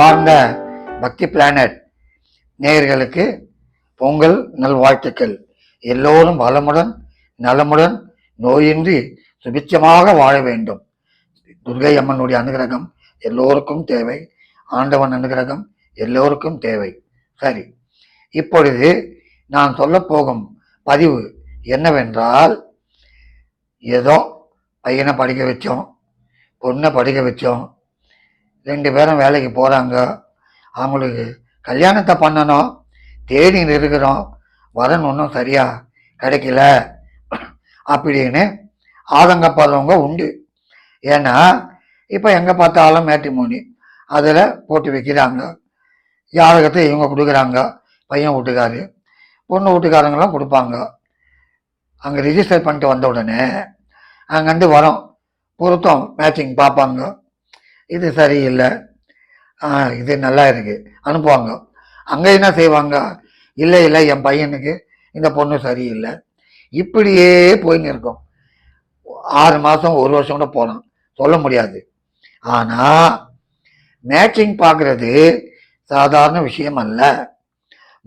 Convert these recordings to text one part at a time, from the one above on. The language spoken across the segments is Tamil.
அன்பார்ந்த பக்தி பிளானட் நேயர்களுக்கு பொங்கல் நல்வாழ்த்துக்கள். எல்லோரும் வளமுடன் நலமுடன் நோயின்றி சுபிச்சமாக வாழ வேண்டும். துர்கை அம்மனுடைய அனுகிரகம் எல்லோருக்கும் தேவை. ஆண்டவன் அனுகிரகம் எல்லோருக்கும் தேவை. சரி இப்பொழுது நான் சொல்லப்போகும் பதிவு என்னவென்றால் ஏதோ பையனை படிக்க வச்சோம் பொண்ணை படிக்க வச்சோம் ரெண்டு பேரும் வேலைக்கு போகிறாங்க அவங்களுக்கு கல்யாணத்தை பண்ணணும். தேடி இருக்கிறோம் வரன் ஒன்றும் சரியா கிடைக்கல. அப்படின்னு ஆதங்கப்படுறவங்க உண்டு. ஏன்னா இப்போ எங்கே பார்த்தாலும் மேட்ரிமோனி அதில் போட்டு வைக்கிறாங்க. ஜாதகத்தை இவங்க கொடுக்குறாங்க. பையன் வீட்டுக்காரு. பொண்ணு வீட்டுக்காரங்களாம் கொடுப்பாங்க. அங்கே ரிஜிஸ்டர் பண்ணிட்டு வந்த உடனே அங்கேருந்து வரோம். பொருத்தம் மேட்சிங் பார்ப்பாங்க. இது சரியில்லை. இது நல்லா இருக்கு. அனுப்புவாங்க. அங்கே என்ன செய்வாங்க? இல்லை இல்லை என் பையனுக்கு இந்த பொண்ணு சரியில்லை. இப்படியே போயின்னு இருக்கும். ஆறு மாதம் ஒரு வருஷம் கூட போகலாம் சொல்ல முடியாது. ஆனால் மேட்சிங் பார்க்குறது சாதாரண விஷயம் அல்ல.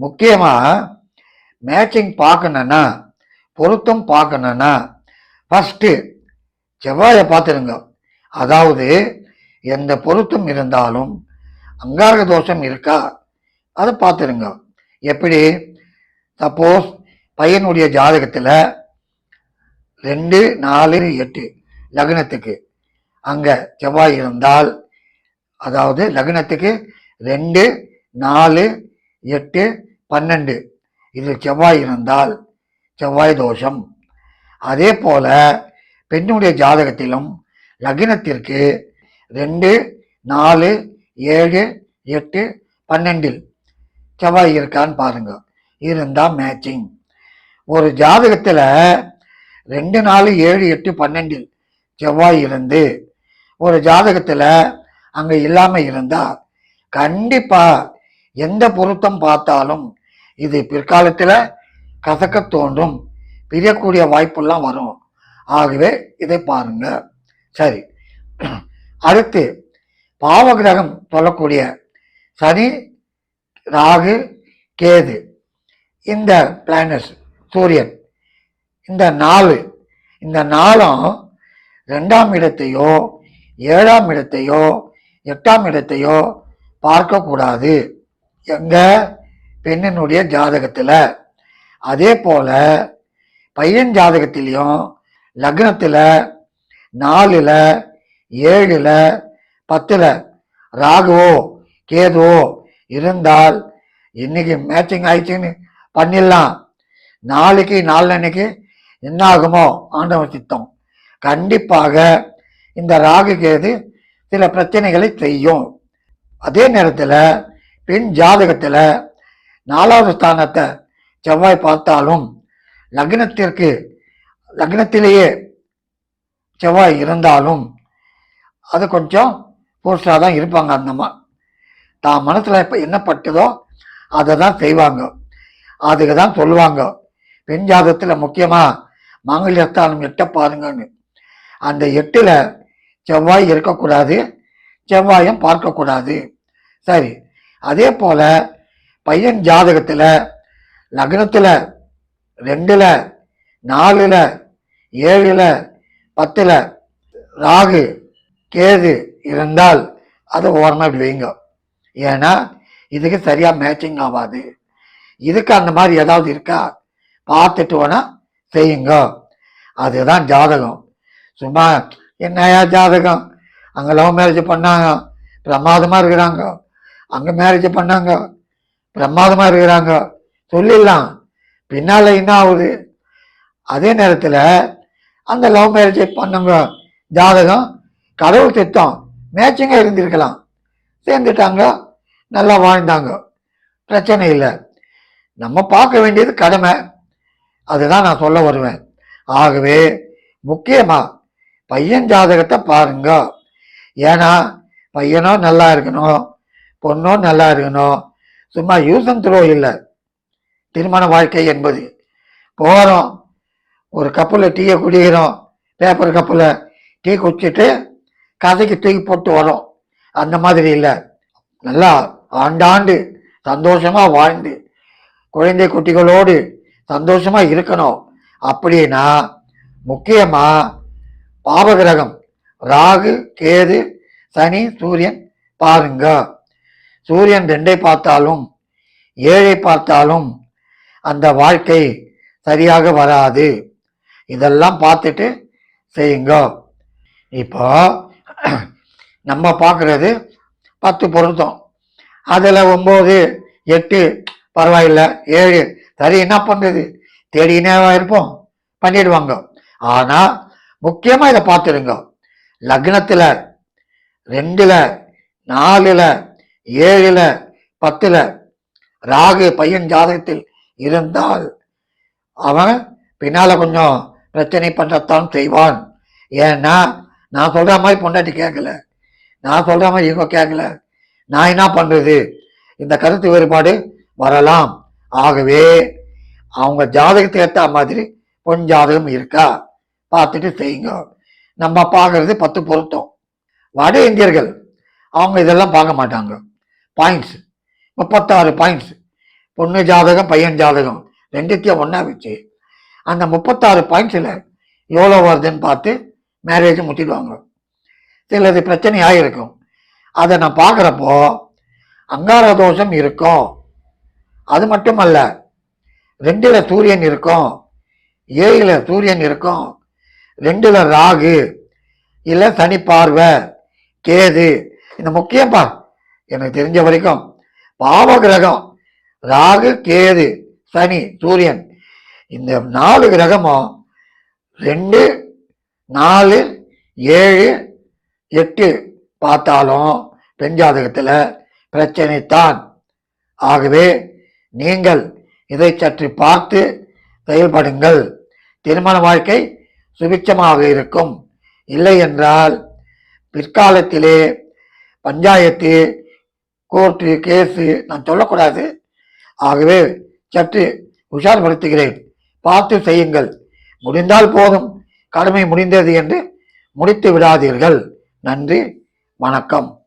முக்கியமாக மேட்சிங் பார்க்கணுன்னா பொருத்தம் பார்க்கணுன்னா ஃபஸ்ட்டு செவ்வாயை பார்த்துருங்க. அதாவது எந்த பொருத்தம் இருந்தாலும் அங்காரக தோஷம் இருக்கா? அதை பார்த்துருங்க எப்படி? சப்போஸ் பையனுடைய ஜாதகத்தில் ரெண்டு நாலு எட்டு லக்னத்துக்கு. அங்கே செவ்வாய் இருந்தால் அதாவது லக்னத்துக்கு ரெண்டு நாலு எட்டு பன்னெண்டு. இது செவ்வாய் இருந்தால் செவ்வாய் தோஷம். அதே போல் பெண்ணுடைய ஜாதகத்திலும் லக்னத்திற்கு ரெண்டு நாலு ஏழு எட்டு பன்னெண்டில் செவ்வாய் இருக்கான்னு பாருங்க. இருந்தால் மேட்சிங் ஒரு ஜாதகத்தில் ரெண்டு நாலு ஏழு எட்டு பன்னெண்டில் செவ்வாய் இருந்து ஒரு ஜாதகத்தில் அங்கே இல்லாமல் இருந்தால் கண்டிப்பாக எந்த பொருத்தம் பார்த்தாலும் இது பிற்காலத்தில் கசக்க தோன்றும் பிரியக்கூடிய வாய்ப்பெல்லாம் வரும். ஆகவே இதை பாருங்க. சரி. அடுத்து பாவகிரகம் சொல்லக்கூடிய சனி ராகு கேது. இந்த பிளானட்ஸ் சூரியன். இந்த நாலு இந்த நாளும் ரெண்டாம் இடத்தையோ ஏழாம் இடத்தையோ எட்டாம் இடத்தையோ பார்க்கக்கூடாது. எங்கள் பெண்ணினுடைய ஜாதகத்தில். அதே போல் பையன் ஜாதகத்திலையும் லக்னத்தில் நாலில் ஏழில் பத்தில் ராகுவோ கேதுவோ இருந்தால் இன்னைக்கு மேட்சிங் ஆயிடுச்சுன்னு பண்ணிடலாம். நாளைக்கு நாளன்னைக்கு என்ன ஆகுமோ ஆண்டவன் சித்தம். கண்டிப்பாக இந்த ராகு கேது சில பிரச்சனைகளை செய்யும். அதே நேரத்தில் பெண் ஜாதகத்தில் நாலாவது ஸ்தானத்தை செவ்வாய் பார்த்தாலும் லக்னத்திற்கு லக்னத்திலேயே செவ்வாய் இருந்தாலும் அது கொஞ்சம் ஃபோர்ஸாக தான் இருப்பாங்க அந்தம்மா தான் மனசில் இப்போ என்ன பட்டதோ அதை தான் செய்வாங்க. அதுக்கு தான் சொல்லுவாங்க. பெண் ஜாதகத்தில் முக்கியமாக மாங்கல்யஸ்தானம் எட்ட பாருங்கன்னு. அந்த எட்டில் செவ்வாய் இருக்கக்கூடாது செவ்வாயும் பார்க்கக்கூடாது. சரி அதே போல் பையன் ஜாதகத்தில் லக்னத்தில் ரெண்டில் நாலில் ஏழில் பத்தில் ராகு கேது இருந்தால் அதை ஓரமாக இப்படி வைங்க. ஏன்னா இதுக்கு சரியாக மேட்சிங் ஆகாது. இதுக்கு அந்த மாதிரி ஏதாவது இருக்கா? பார்த்துட்டு வேணா செய்யுங்க. அதுதான் ஜாதகம். சும்மா என்னையா ஜாதகம்? அங்கே லவ் மேரேஜ் பண்ணாங்க. பிரமாதமாக இருக்கிறாங்க. அங்கே மேரேஜ் பண்ணாங்க. பிரமாதமாக இருக்கிறாங்க. சொல்லிடலாம். பின்னால் என்ன ஆகுது? அதே நேரத்தில் அந்த லவ் மேரேஜ் பண்ணவங்க ஜாதகம் கடவுள் திட்டம் மேட்சிங்காக இருந்திருக்கலாம். சேர்ந்துட்டாங்க நல்லா வாழ்ந்தாங்க. பிரச்சனை இல்லை. நம்ம பார்க்க வேண்டியது கடமை. அதுதான் நான் சொல்ல வருவேன். ஆகவே முக்கியமாக பையன் ஜாதகத்தை பாருங்க. ஏன்னா பையனும் நல்லா இருக்கணும் பொண்ணும் நல்லா இருக்கணும். சும்மா யூஸ் அண்ட் த்ரோ இல்லை. திருமண வாழ்க்கை என்பது. போகிறோம் ஒரு கப்பில் டீயை குடிக்கிறோம். பேப்பர் கப்பில் டீ குடிச்சிட்டு கதைக்கு தூக்கி போட்டு வரோம். அந்த மாதிரி இல்லை. நல்லா ஆண்டாண்டு சந்தோஷமாக வாழ்ந்து குழந்தை குட்டிகளோடு சந்தோஷமாக இருக்கணும். அப்படின்னா முக்கியமாக பாவகிரகம் ராகு கேது சனி சூரியன் பாருங்க. சூரியன் ரெண்டை பார்த்தாலும் ஏழை பார்த்தாலும் அந்த வாழ்க்கை சரியாக வராது. இதெல்லாம் பார்த்துட்டு செய்யுங்க. இப்போ நம்ம பார்க்குறது பத்து பொருத்தம். அதில் ஒம்பது எட்டு பரவாயில்ல ஏழு சரி என்ன பண்ணுறது? தேடினே இருப்போம். பண்ணிடுவாங்க. ஆனால் முக்கியமாக இதை பார்த்துருங்க. லக்னத்தில் ரெண்டில் நாலில் ஏழில் பத்தில் ராகு பையன் ஜாதகத்தில் இருந்தால் அவன் பின்னால் கொஞ்சம் பிரச்சனை பண்ணத்தான் செய்வான். ஏன்னா நான் சொல்கிற மாதிரி பொண்டாட்டி கேட்கல. நான் சொல்கிற மாதிரி இவங்க கேட்கல நான் என்ன பண்ணுறது இந்த கருத்து வேறுபாடு வரலாம். ஆகவே அவங்க ஜாதகத்துக்கு ஏற்ற மாதிரி பொன் ஜாதகம் இருக்கா? பார்த்துட்டு செய்யுங்க. நம்ம பார்க்கறது பத்து பொருத்தம். வட இந்தியர்கள் அவங்க இதெல்லாம் பார்க்க மாட்டாங்க. பாயிண்ட்ஸ் முப்பத்தாறு பாயிண்ட்ஸ் பொண்ணு ஜாதகம் பையன் ஜாதகம் ரெண்டுத்தையும் ஒன்றா வச்சு. அந்த முப்பத்தாறு பாயிண்ட்ஸில் எவ்வளோ வருதுன்னு பார்த்து மேரேஜை முட்டிடுவாங்க சிலது பிரச்சனையாக இருக்கும் அதை நான் பார்க்குறப்போ அங்கார தோஷம் இருக்கும். அது மட்டுமல்ல ரெண்டில் சூரியன் இருக்கும் ஏழில் சூரியன் இருக்கும் ரெண்டில் ராகு இல்லை சனி பார்வை கேது இந்த முக்கியப்பா எனக்கு தெரிஞ்ச வரைக்கும் பாவ கிரகம் ராகு கேது சனி சூரியன் இந்த நாலு கிரகமும் ரெண்டு நாலு ஏழு எட்டு பார்த்தாலும் பெண் ஜாதகத்தில் பிரச்சனைத்தான் ஆகவே நீங்கள் இதை சற்று பார்த்து செயல்படுங்கள். திருமண வாழ்க்கை சுபிட்சமாக இருக்கும். இல்லை என்றால் பிற்காலத்திலே பஞ்சாயத்து கோர்ட்டு கேஸு நான் சொல்லக்கூடாது. ஆகவே சற்று உஷார்படுத்துகிறேன். பார்த்து செய்யுங்கள். முடிந்தால் போதும். கடமை முடிந்தது என்று முடித்து விடாதீர்கள். நன்றி வணக்கம்.